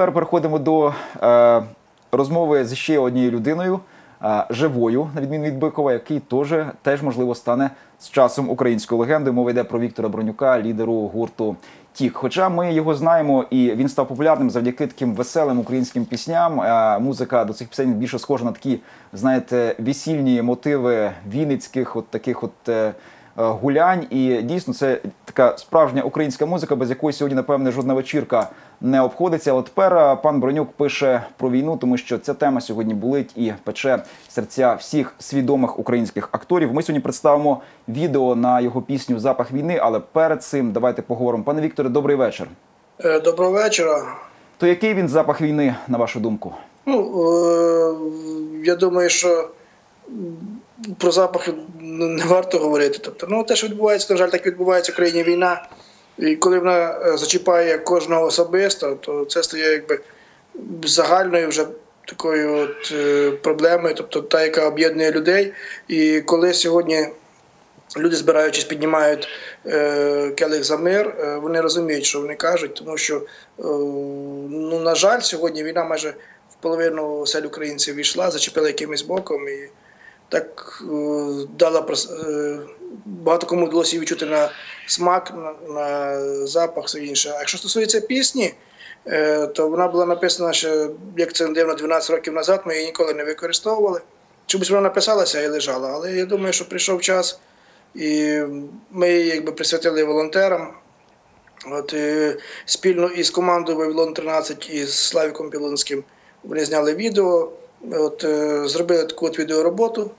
тепер переходимо до е, розмови з ще однією людиною. е, Живою, на відміну від Бикова, який теж, теж можливо стане з часом українською легендою. Мова йде про Віктора Бронюка, лідеру гурту Тік. Хоча ми його знаємо, і він став популярним завдяки таким веселим українським пісням. Е, Музика до цих пісень більше схожа на такі, знаєте, весільні мотиви вінницьких, от таких от. Е, Гулянь, і дійсно це така справжня українська музика, без якої сьогодні, напевне, жодна вечірка не обходиться. Але тепер пан Бронюк пише про війну, тому що ця тема сьогодні болить і пече серця всіх свідомих українських акторів. Ми сьогодні представимо відео на його пісню Запах війни. Але перед цим давайте поговоримо. Пане Вікторе, добрий вечір. Е, Доброго вечора. То який він запах війни, на вашу думку? Ну, е, я думаю, що про запахи не варто говорити. Тобто, ну, те, що відбувається, на жаль, так відбувається в країні війна. І коли вона е, зачіпає кожного особисто, то це стає якби загальною вже такою от, е, проблемою, тобто та, яка об'єднує людей. І коли сьогодні люди, збираючись, піднімають е, келих за мир, е, вони розуміють, що вони кажуть, тому що, е, ну, на жаль, сьогодні війна майже в половину сель українців війшла, зачепила якимось боком і так е, дала е, багато кому вдалося її відчути на смак, на, на запах, все інше. А якщо стосується пісні, е, то вона була написана ще, як це дивно, 12 років назад, ми її ніколи не використовували. Чомусь вона написалася і лежала, але я думаю, що прийшов час, і ми її якби присвятили волонтерам. От, спільно із командою Вавилон 13 і з Славіком Білонським вони зняли відео, от, е, зробили таку от відеороботу.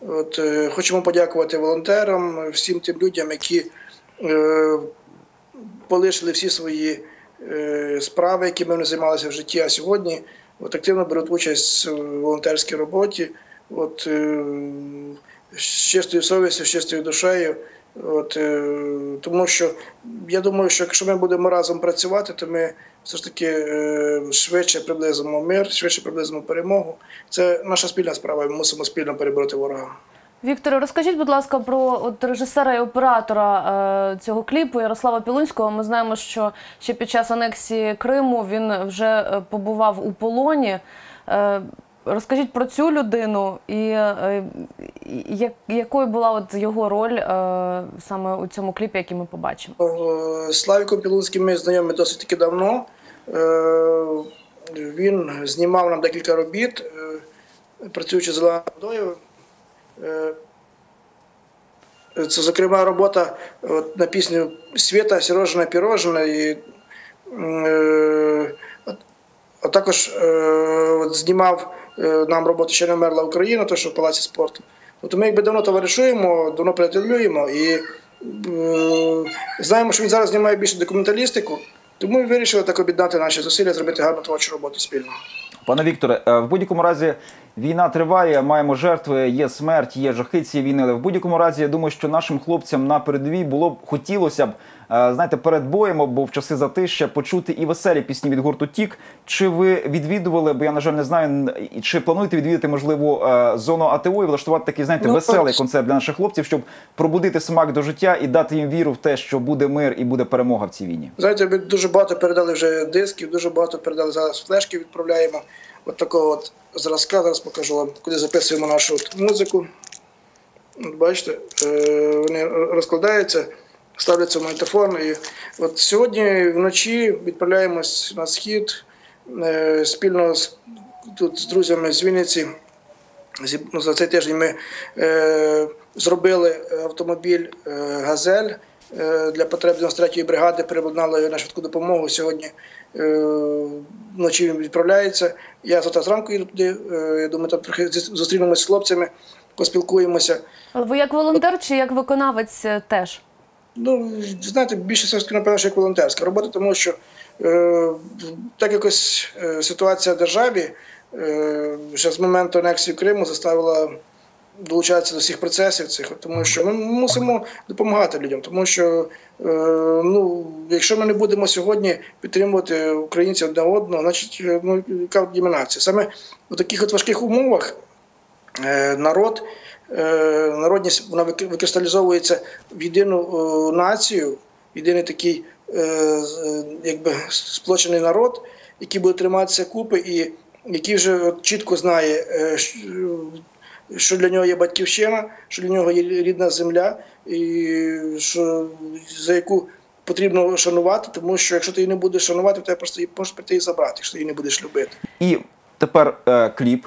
От, е, хочемо подякувати волонтерам, всім тим людям, які е, полишили всі свої е, справи, якими вони займалися в житті, а сьогодні от, активно беруть участь в волонтерській роботі. От, е, з чистою совістю, з чистою душею. От, е, тому що я думаю, що якщо ми будемо разом працювати, то ми все ж таки е, швидше приблизимо мир, швидше приблизимо перемогу. Це наша спільна справа. Ми мусимо спільно перебороти ворога. Вікторе, розкажіть, будь ласка, про от режисера і оператора е, цього кліпу Ярослава Пілунського. Ми знаємо, що ще під час анексії Криму він вже е, побував у полоні. Е, розкажіть про цю людину і е, якою була от його роль е, саме у цьому кліпі, який ми побачимо? Е, З Славіком Пілунським ми знайомі досить таки давно. Він знімав нам декілька робіт, працюючи з Ландою. Це, зокрема, робота от, на пісню Світа Сірожина Пірожина. І, а також от, знімав нам роботу ще не вмерла Україна, то що в Палаці спорту. Тобто ми якби давно товаришуємо, давно приятелюємо і е, знаємо, що він зараз знімає більше документалістику, тому ми вирішили так об'єднати наші зусилля, зробити гарну творчу роботу спільно. Пане Вікторе, е, в будь-якому разі війна триває, маємо жертви, є смерть, є жахи цієї війни. Але в будь-якому разі я думаю, що нашим хлопцям на передовій було б хотілося б е, знаєте, перед боєм або в часи затища почути і веселі пісні від гурту Тік. Чи ви відвідували? Бо я на жаль не знаю, чи плануєте відвідати можливо е, зону АТО і влаштувати такий, знаєте, Ну, веселий так. концерт для наших хлопців, щоб пробудити смак до життя і дати їм віру в те, що буде мир і буде перемога в цій війні. Знаєте, ми дуже багато передали вже дисків, дуже багато передали зараз флешки, відправляємо. От такого от зразка, зараз покажу вам, куди записуємо нашу музику. От бачите, е, вони розкладаються, ставляться магнітофон. І от сьогодні вночі відправляємось на схід е, спільно з, тут з друзями з Вінниці. Зі- ну, За цей тиждень ми е, зробили автомобіль е, Газель е, для потреб 93-ї бригади, переобладнали його на швидку допомогу. Сьогодні е, вночі він відправляється. Я завтра зранку їду туди. Я думаю, там трохи зустрінемося з хлопцями, поспілкуємося. Але ви як волонтер чи як виконавець теж? Ну, знаєте, більше все ж таки, напевно, що як волонтерська робота, тому що е, так якось е, ситуація в державі е, ще з моменту анексії Криму заставила долучатися до всіх процесів цих, тому що ми мусимо допомагати людям, тому що е, ну, якщо ми не будемо сьогодні підтримувати українців одне одного, значить е, ну, яка дімінація. Саме у таких от важких умовах е, народ, народність вона викристалізовується в єдину е, націю, єдиний такий е, е, якби сплочений народ. який буде триматися купи і який вже чітко знає, е, що для нього є батьківщина, що для нього є рідна земля, і що за яку потрібно шанувати, тому що якщо ти її не будеш шанувати, в тебе просто її можуть прийти і забрати, якщо ти її не будеш любити. І тепер е, кліп.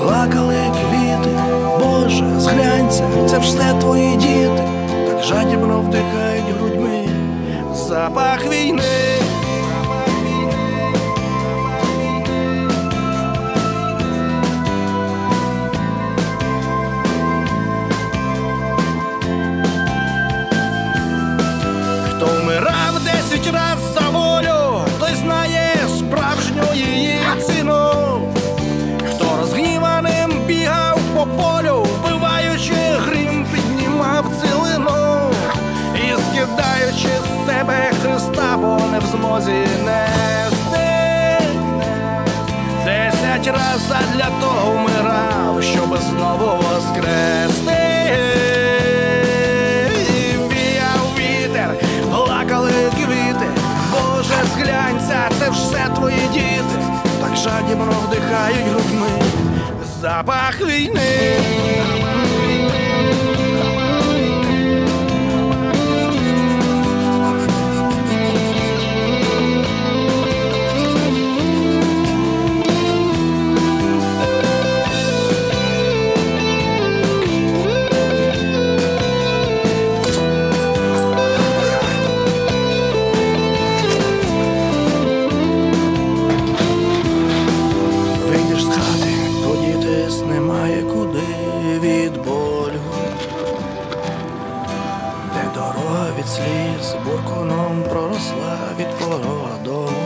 плакали квіти, Боже, зглянься, це все твої діти, так жадібно вдихають грудьми. Запах війни. Не нести. Десять раз для того вмирав, щоб знову воскрести. Віяв квіти, Боже, зглянься, це все твої діти, так жадібно вдихають грудьми запах війни. Сліз буркуном проросла від порога дому.